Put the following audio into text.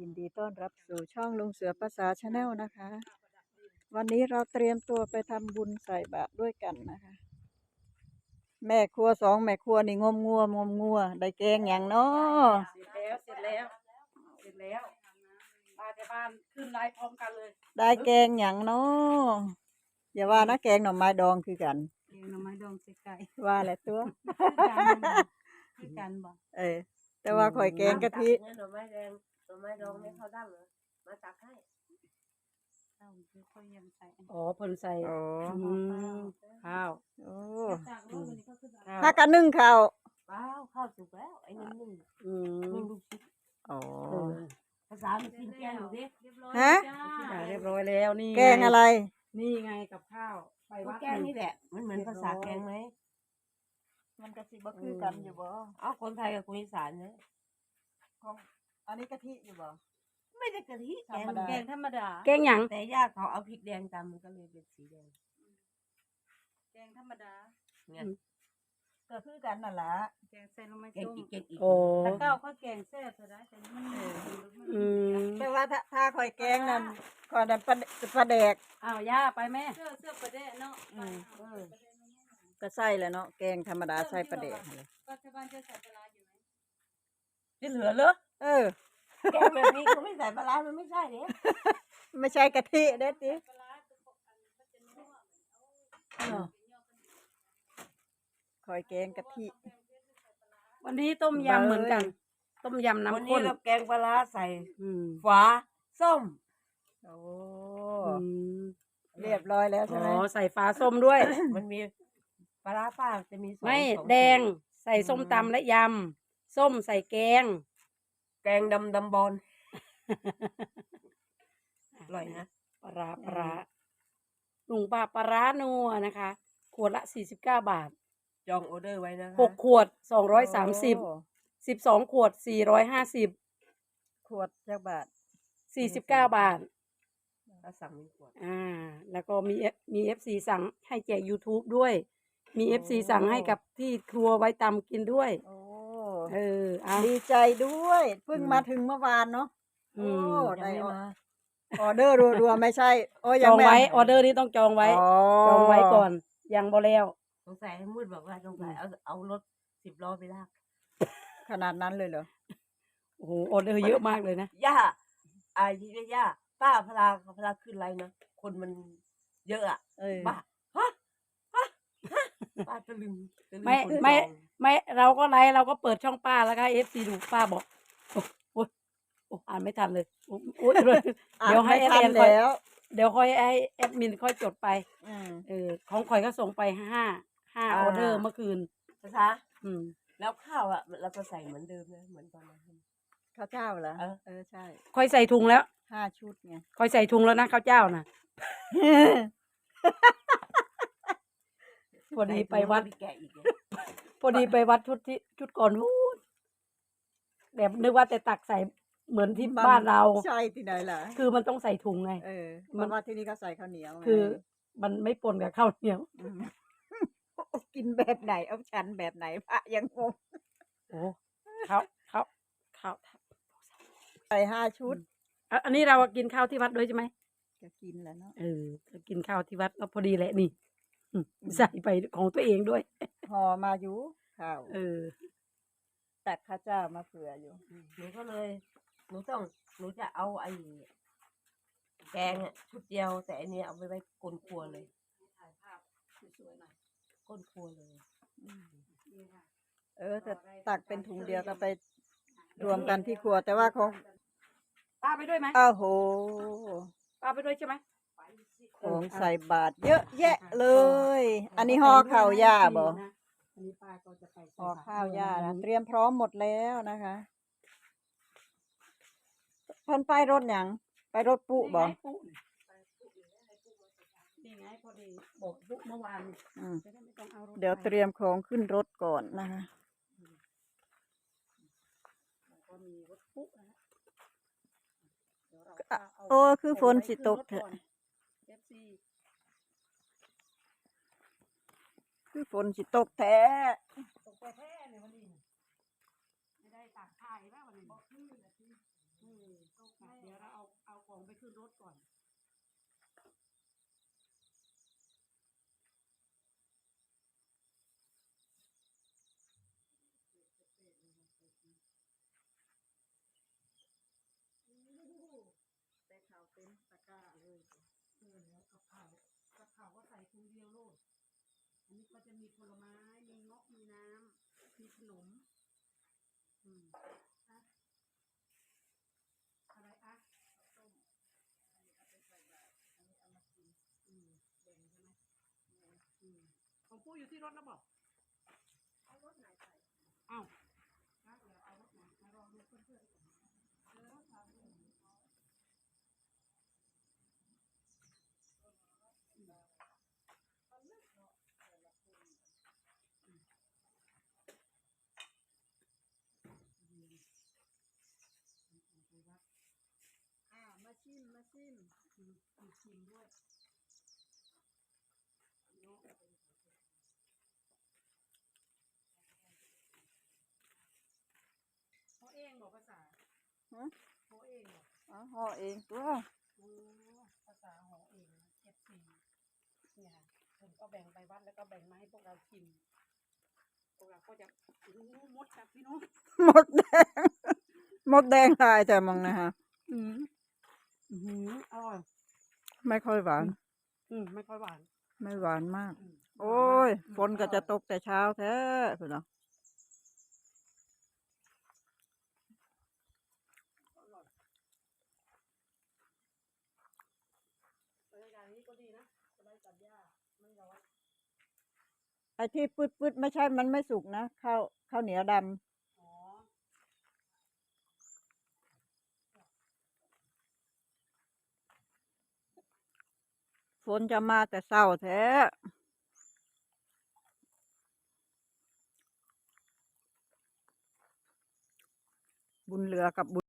ยินดีต้อนรับสู่ช่องลุงเสือภาษาชาแนลนะคะ วันนี้เราเตรียมตัวไปทำบุญใส่บาตรด้วยกันนะคะ แม่ครัวสองแม่ครัวนี่งมงัวงมงัวได้แกงอย่างเนาะเสร็จแล้วเสร็จแล้วเสร็จแล้วมาแต่บ้านขึ้นไลฟ์พร้อมกันเลยได้แกงอย่างเนาะอย่าว่านะแกงหน่อไม้ดองคือกัน เองหน่อไม้ดองใส่ไก่ว่าแหละตัว คือกันบ่เออแต่ว่าข่อยแกงกะทิ หน่อไม้แดง หน่อไม้ดองไม่เข้าดั้งเหรอมาตักให้เราคือค่อยยังใส่อ๋อเพิ่นใส่โอ้อืมข้าวโอ้จากว่าวันนี้ก็คือข้าวถ้ากันนึ่งข้าวว้าวข้าวสุกแล้วไอ้นึ่งนึ่งอืมนึ่งลูกชิ้นอ๋อเออภาษามันกินแกงหนูดิเรียบร้อยฮะจ้าอ่าเรียบร้อยแล้วนี่แกงอะไร นี่ไงกับข้าวไปก็วัดแกงนี่แหละ มันเหมือนภาษาแกงไหมมันกะสิบ่คือกันอยู่บ่ เอาคนไทยกับคนอีสานเนี่ยของ อันนี้กะทิอยู่บ่ไม่ได้กะทิแกงธรรมดาแกงธรรมดา แกงหยังแต่ย่าเขาเอาพริกแดงตำมันก็เลยเป็นสีแดง แกงธรรมดาเนี่ยก็คือกันนั่นล่ะแกงใส่ลงไม้แกงส้มอีกแกงอีกโอ้แต่เก้าก็แกงแซ่บซะได้แต่นี่มันอืมแต่ว่าถ้าถ้าข่อยแกงนั่นข่อยนั่นปลาปลาแดกอ้าวย่าไปแม่เสื้อเสื้อประเดะเนาะอืมเออก็ใส่แหล้วเนาะแกงธรรมดาใส่ปลาแดกนั่นแหละปัจจุบันจะใส่ปลาร้าอยู่ไหมจะเหลือเหรอ เออ แกงแบบนี้เขาไม่ใส่ปลาร้ามันไม่ใช่เนี่ยไม่ใช่กะทิเด็ดดิปลาร้าตัวปกอันมันจะนัวเหมือนเอาข่อยแกงกะทิ วันนี้ต้มยำเหมือนกัน ต้มยำวันน้ำนี้ข้นเราแกงปลาร้าใส่อืมฝาส้ม โอ้อืมเรียบร้อยแล้วอ๋ใช่ไหมอใส่ฟ้าส้มด้วย มันมีปลาร้าป้าจะมีสองไม่สองแดงสูตรใส่ส้มตำและยำส้มใส่แกง แกงดำดำบอลอร่อยนะปลาร้าปลาร้าลุงป้าปลาร้านัวนะคะ ขวดละสี่สิบเก้าบาทจองออเดอร์ไว้นะคะหกขวดสองร้อยสามสิบโอ้สิบสองขวดสี่ร้อยห้าสิบขวดจักบาทสี่สิบเก้าบาทถ้าสั่งหนึ่งขวดอ่า แล้วก็มีเอมีเอฟซีสั่งให้แจก YouTube ด้วย มีเอฟซีสั่งให้กับที่ครัวไว้ตำกินด้วย โอ้ เออเอา ดีใจด้วย เพิ่งอืมมาถึงเมื่อวานเนาะอืโอ้ม ได้ยังอไม่อมาออเดอร์รัวๆไม่ใช่ โอ้จยังองไม่ไว้ออเดอร์นี้ต้องจองไว้ อ๋อจองไว้ก่อนยังบ่แล้ว สงสัยให้มืดบอกว่าสงสัยเอาเอารถสิบล้อไปลากขนาดนั้นเลยเหรอโอ้โหออเดอร์เยอะมากเลยนะย่าไอ้ที่ย่าป้าพลาพลาขึ้นไรนะคนมันเยอะอะเออป้าฮะฮะฮะ ป้าตะลึงตะลึงไม่คนไม่จองไม่เราก็ไลฟ์เราก็เปิดช่องป้าแล้วก็เอฟซีดูป้าบอกโอ้โอ้โอ้อ่านไม่ทันเลยโอ้โอ้ย เดี๋ยวให้อ่านไม่ทันแอดมินค่อย แล้วเดี๋ยวค่อยให้แอดมินค่อยจดไปอืม เออของข่อยก็ส่งไปห้าห้าออเดอร์เมื่อคืนภาษาอืม แล้วข้าวอะ เราก็ใส่เหมือนเดิมนะเหมือนตอนนั้น ข้าวเจ้าเหรอเออ เออใช่ค่อยใส่ถุงแล้ว ห้าชุดไง ค่อยใส่ถุงแล้วนะข้าวเจ้านะ พอดีไปวัดใส่ถุงแล้วมีแกะอีกนะพอดีไปวัดชุดที่ชุดก่อนวู้ดแบบนึกว่าแต่ตักใส่เหมือนที่บ้านเรา ใช่ที่ไหนล่ะคือมันต้องใส่ถุงไง เออเพมันราะว่าที่นี่เขาใส่ข้าวเหนียวไงคือ มันไม่ปนกับข้าวเหนียวมกินแบบไหนเอาฉันแบบไหนพระยังงงโอ้ข้าวข้าวข้าวใส่ห้าชุดอะอันนี้เรากินข้าวที่วัดด้วยใช่ไหม จะกินแล้วเนาะ เออจะกินข้าวที่วัดก็พอดีแหละนี่อืม ใส่ไปของตัวเองด้วยห่อมาอยู่ข้าวเออตักข้าวเจ้ามาเผื่ออยู่หนูก็เลยหนูต้องหนูจะเอาไอ้แกงอะชุดเดียวแต่อันเนี้ยเอาไปไว้ก้นครัวเลยถ่ายภาพสวยๆหน่อยก้นครัวเลยนี่ค่ะเออแต่ตักเป็นถุงเดียวก็ไปรวมกันที่ครัว แต่ว่าของป้าไปด้วยไหมอ้าวโหป้าไปด้วยใช่ไหม ของใส่บาตรเยอะแยะเลย อันนี้ห่อข้าวย่าบ่อันนี้ป้าก็จะไปใส่ห่อบตรข้าวย่านะด้วยเตรียมพร้อมหมดแล้วนะคะเพิ่นไปรถหยังไปรถปุ๊บ่นี่ไงปุ๊นี่ไงพอดีบอกปุ๊เมื่อวานอืม จะได้ไม่ต้องเอารถเดี๋ยวไปเตรียมของขึ้นรถก่อนนะคะก็มีรถปุ๊นะฮะเดี๋ยวเราอะเอาโอ้คือฝนสิตกเถอะเอฟซี คือฝนสิตกแท้ตกไปแท้เลยวันนี้น่ะไม่ได้ตากผ้าอีกแล้ววันนี้บอกคืออืมตกค่ะเดี๋ยวเราเอาเอาของไปขึ้นรถก่อนแต่ข่าวเต็มตะกร้าเลยเออแล้วกับข้าวกับข้าวก็ใส่ถุงเดียวโลดอั นนี้ก็จะมีผลไม้ มีงอกมีน้ำ มีขนม อืมอะอะไรอะต้ม อันนี้เอาไปใส่บาตรอันนี้เอามากิน อืมแบ่งใช่ไหมอืมของปู่อยู่ที่รถแล้วบอก เอารถไหนใส่ เอ้าแล้วเดี๋ยวเอารถไหนมารอดูเพื่อนๆก่อนเออถามดูไปวัด อ่ามา ชิมมาชิมมีมีชิมด้วยเนาะเขาเองบอกภาษาฮะเขาเองบอกอ๋อห่อเองตัวโอ้ภาษาของเองเอฟซีเนี่ยผมก็แบ่งไปวัดแล้วก็แบ่งมาให้พวกเราชิมพวกเราก็จะโอ้โหมดกับพี่น้อง หมดแดง หมดแดงลายแต่มองนะฮะ อืม อืมอร่อย ไม่ค่อยหวาน อืมไม่ค่อยหวาน ไม่หวานมากอืมโอ้ยอืมฝนก็จะอร่อยตกแต่เช้าแท้พี่น้องบรรยากาศนี้ก็ดีนะสบายจัดหญ้าไม่ร้อนไอ้ที่ปืดปืดๆไม่ใช่มันไม่สุกนะข้าวข้าวเหนียวดอ๋อำ ฝนจะมาแต่เศร้าแท้บุญเหลือกับบุญ